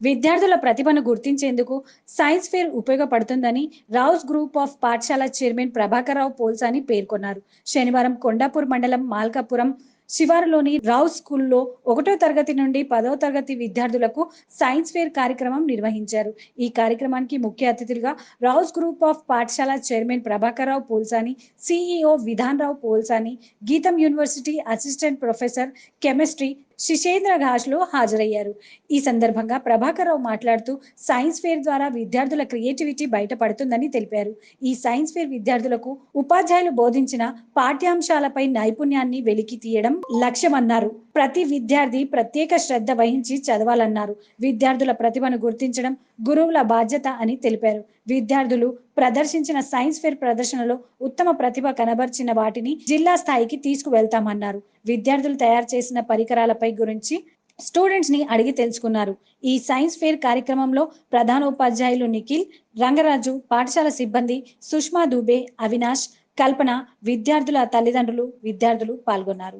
విద్యార్థుల ప్రతిభను గుర్తించేందుకు సైన్స్ ఫేర్ ఉపయోగపడుతుందని రౌస్ గ్రూప్ ఆఫ్ పాఠశాల చైర్మన్ ప్రభాకరరావు పోల్సాని పేర్కొన్నారు. శనివారం కొండాపూర్ మండలం మాల్కాపురం శివారులోని రావు స్కూల్లో ఒకటో తరగతి నుండి పదో తరగతి విద్యార్థులకు సైన్స్ ఫేర్ కార్యక్రమం నిర్వహించారు. ఈ కార్యక్రమానికి ముఖ్య అతిథులుగా రావుస్ గ్రూప్ ఆఫ్ పాఠశాల chairman Prabhakararao Polsani CEO Vidhan Rao Polsani Gitam university assistant professor chemistry Shishendra ఘాష్లో హాజరయ్యారు. ఈ సందర్భంగా ప్రభాకర్ రావు మాట్లాడుతూ సైన్స్ ఫేర్ ద్వారా విద్యార్థుల క్రియేటివిటీ బయటపడుతుందని తెలిపారు. ఈ సైన్స్ ఫేర్ విద్యార్థులకు ఉపాధ్యాయులు బోధించిన పాఠ్యాంశాలపై నైపుణ్యాన్ని వెలికి తీయడం లక్ష్యమన్నారు. ప్రతి విద్యార్థి ప్రత్యేక శ్రద్ధ వహించి చదవాలన్నారు. విద్యార్థుల ప్రతిభను గుర్తించడం గురువుల బాధ్యత అని తెలిపారు. విద్యార్థులు ప్రదర్శించిన సైన్స్ ఫేర్ ప్రదర్శనలో ఉత్తమ ప్రతిభ కనబర్చిన వాటిని జిల్లా స్థాయికి తీసుకువెళ్తామన్నారు. విద్యార్థులు తయారు చేసిన పరికరాలపై గురించి స్టూడెంట్స్ని అడిగి తెలుసుకున్నారు. ఈ సైన్స్ ఫేర్ కార్యక్రమంలో ప్రధానోపాధ్యాయులు నిఖిల్ రంగరాజు పాఠశాల సిబ్బంది సుష్మా దుబే అవినాష్ కల్పన విద్యార్థుల తల్లిదండ్రులు విద్యార్థులు పాల్గొన్నారు.